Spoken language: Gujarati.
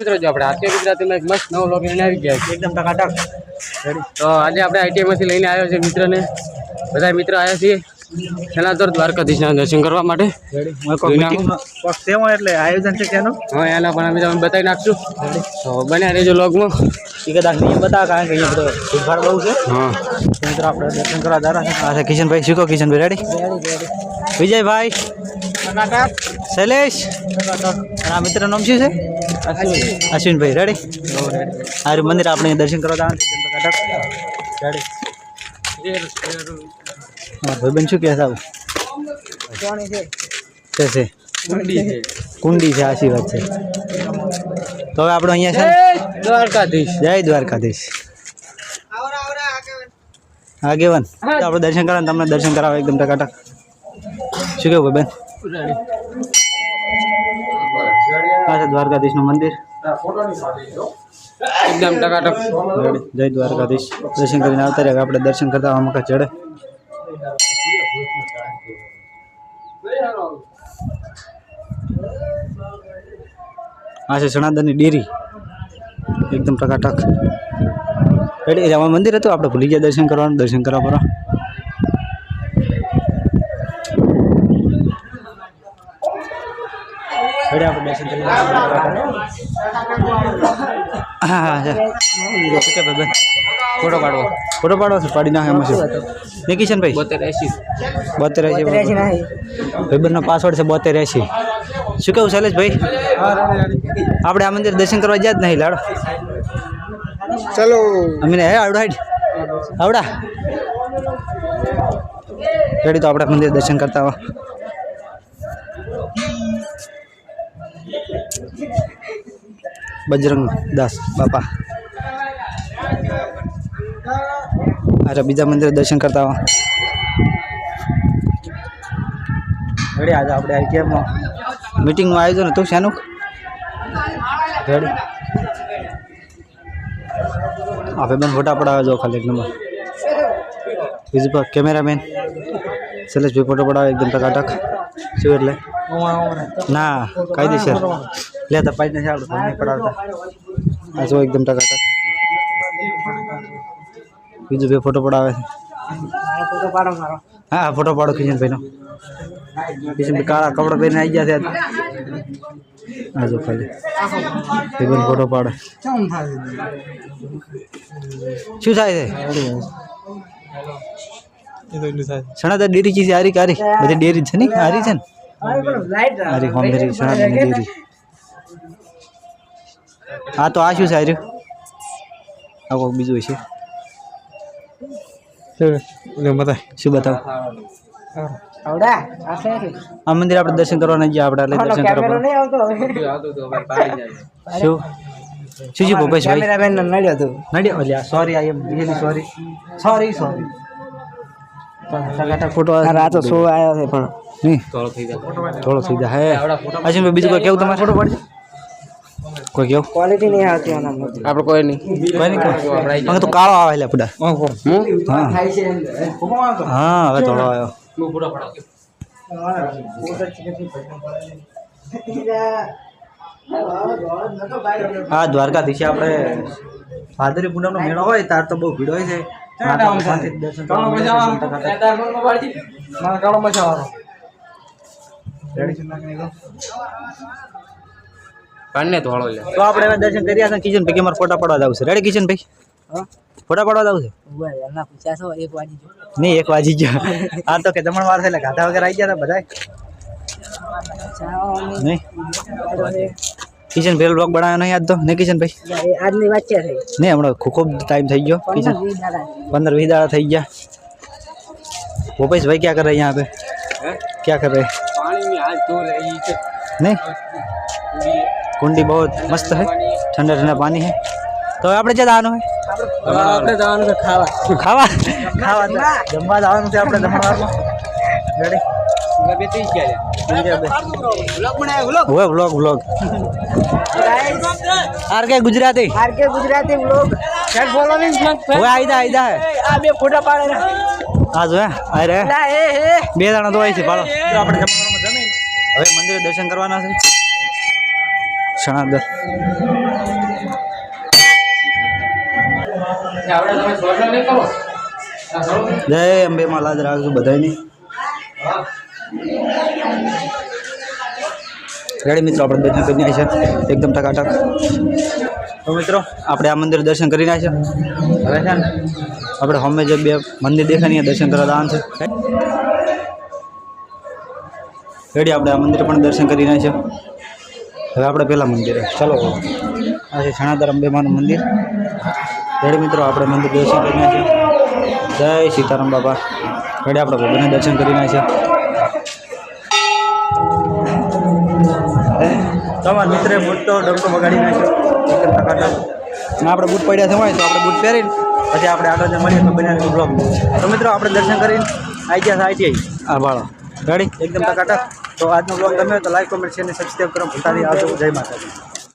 મિત્રો જો આપણે આરકે ગુજરાતીમાં એક મસ્ત નવો લોગ લઈને આવી ગયા છે એકદમ ટકાટક. તો આજે આપણે આઈટીઆઈમાંથી લઈને આવ્યો છે મિત્રને. બધા મિત્રો આવ્યા છીએ. સનાતર દ્વારકાધીશના દર્શન કરવા માટે. એટલે આયોજન છે તેનું હા એના પણ અમે તમને બતાવી નાખશું. તો બન્યા રહેજો લોગમાં એ કદાચ નિયમ બતાવો કારણ કે અહીંયા બધો ભીડભાડ બહુ છે. હા. મિત્રો આપણે દર્શન કરવા દારા આ કિશનભાઈ શીખો કિશનભાઈ રેડી વિજયભાઈ. શૈલેષ. આ મિત્ર નામ શું છે? અશ્વિનભાઈ રેડી આ મંદિર આપણે દર્શન કરવા દારા રેડી શું કહે સાહેબ છે? છે કુંડી છે. આશી વાત છે? તો હવે આપણે અહીંયા છે. દ્વારકાધીશ. જય દ્વારકાધીશ. આગેવાન. આપણે દર્શન કરવા તમને દર્શન કરાવે એકદમ ટકાટક. શું કેવું ભાઈ બેન આ છે દ્વારકાધીશનું મંદિર. એકદમ ટકાટક. જય દ્વારકાધીશ. દર્શન કરીને આવતા રહ્યા. આપણે દર્શન કરતા આમાં કાંઈ ચડે આ છે સનાતનની ડેરી. એકદમ ટકાટક. એટલે મંદિર હતું આપણે ભૂલી ગયા દર્શન કરવાનું. દર્શન કરવા પર. એટલે આપણે દર્શન કરી હા હા કે ભાઈ ફોટો પાડવો. ફોટો પાડવો છે પાડી નાખે એમાં છે. ને કિશનભાઈ બોતેર એસી બોતેર એસી ભાઈબંધનો પાસવર્ડ છે બોતેર એસી શું કેવું શૈલેષભાઈ આપણે આ મંદિર દર્શન કરવા જ્યાં જ નહીં લાડો. ચલો. અમીને હે આવડા હાઈડ. આવડા. રેડી તો આપણે મંદિર દર્શન કરતા હો બજરંગ દાસ બાપા અરે બીજા મંદિર દર્શન કરતા હો રેડી આજે આપણે આઈટીએમમાં મિટિંગનું આયોજન હતું શાનું રેડી આપણે બેન ફોટા પડાવે જો ખાલી એક નંબર બીજું પર કેમેરામેન શૈલેષભાઈ ફોટો પડાવે એકદમ ટકાટક શું એટલે ના કાયદેસર લેતા પાઈ નથી આવડતું નહીં પડાવતા. આ જો એકદમ ટકા ટક. બીજું ભાઈ ફોટો પડાવે છે. હા, ફોટો પાડો કિશનભાઈનો. કિશનભાઈ કાળા કપડા પહેરીને આવી ગયા છે આ જો ખાલી. ફોટો પાડે. શું થાય છે? સણા ડેરી ચીજ હારી કારી બધી ડેરી છે ને? હારી છે ને? હારી હોમ ડેરી સણા ડેરી. હા તો આ શું છે હાર્યું આ કોઈક બીજું હશે શું? બતાવ? આ મંદિર આપણે દર્શન કરવાના ગયા આપણે દર્શન કરવા શું શું? શું ભૂપેશભાઈ કેમેરામેન નડ્યો હતું. નડ્યો? ઓલ્યા sorry I am really sorry sorry sorry photo આ સો આવ્યો છે પણ. થોડો થઈ જાય. થોડો થઈ જાય. હે. અશ્વિનભાઈ બીજું કોઈ કેવું તમારે? ફોટો પાડજો. કોઈ કયો ક્વોલિટી નહીં આવતી આના આપણે કોઈ નહીં. કોઈ નહીં કહું અમે તો કાળો આવે એટલે પડા હું હા? હા. હવે થોડો આવ્યો. હા દ્વારકાધીશે આપણે ભાદરી પૂનમનો મેળો હોય તાર તો બહુ ભીડ હોય છે. શાંતિથી દર્શન કરવા મળે છે, દર્શન ટકા ટકા. કાઢને થોડો લે તો આપણે હવે દર્શન કરી આવ્યા કિશન ભાઈ મારે ફોટા પાડવા જવું છે રેડી કિશન ભાઈ ફોટા પાડવા જવું છે એમના પૂછ્યા છો એક વાજી નહીં એક વાજી ગયો આ તો કે જમણ વાર છે એટલે ગાધા વગર આવી ગયા હતા બધા નહીં કિશન ભાઈ બ્લોગ બનાવ્યો નહીં આજ તો નહીં કિશન ભાઈ આજની વાત છે થઈ નહીં હમણાં ખૂબ ખૂબ ટાઈમ થઈ ગયો કિશન पंद्रह बीस दाड़ा થઈ ગયા भूपेश भाई क्या कर रहे हैं यहाँ पे क्या कर रहे हैं પાણી ની હાલ તો રહી છે नहीं कुंडी बहुत मस्त है ठंडा ठंडा पानी है તો હવે આપણે ક્યાં જવાનું હોય આપણે જવાનું છે ખાવા ખાવા ખાવા જમવા જવાનું છે આપણે જમણવારમાં રેડી બે ત્રીસ ગયા હવે vlog vlog R K Gujarati R K Gujarati blog હેડ ફોલોવિંગ હવે આઈદા આઈદા હે આ બે ફોટા પાડે આ જો હે આ રે લા એ હે બે જણા તો હોય છે પાડો આપણે જમણવારમાં જમીન હવે મંદિરે દર્શન કરવાના છે કરો. જય અંબે માં લાજ રાખજો બધાની રેડી મિત્રો? આપણે દર્શન કરીને આવી છે. એકદમ ટકાટક. તો મિત્રો, આપણે આ મંદિર દર્શન કરીને આવી હવે છે ને, આપણે હોમે જે બે મંદિર દેખાય દર્શન કરવા દાન છે. રેડી આપણે આ મંદિર પણ દર્શન કરીને આવી છે હવે આપણે પહેલાં મંદિરે. ચાલો. આ છે છણાદર અંબેમાનું મંદિર. રેડી મિત્રો આપણે મંદિર દર્શન કરીને છે જય સીતારામ બાબા રેડી આપણે ભગવાનને દર્શન કરીને આવી છે તમારા મિત્રે બૂટ તો ડંકો બગાડી નાખ્યો. આપણે બૂટ પડ્યા થવાય હોય તો આપણે બૂટ પહેરીને પછી આપણે આગળ જે મળીએ તો બનાવી બ્લોગ તો મિત્રો આપણે દર્શન કરીને આઈ ગયા આઈ આઈટીઆઈ. આ ભાળો રેડી એકદમ ટકાટક. તો આજનો બ્લોગ ગમ્યો તો લાઈક કોમેન્ટ શેર અને સબસ્ક્રાઈબ કરો ભૂલતા નહીં. આવજો. જય માતાજી.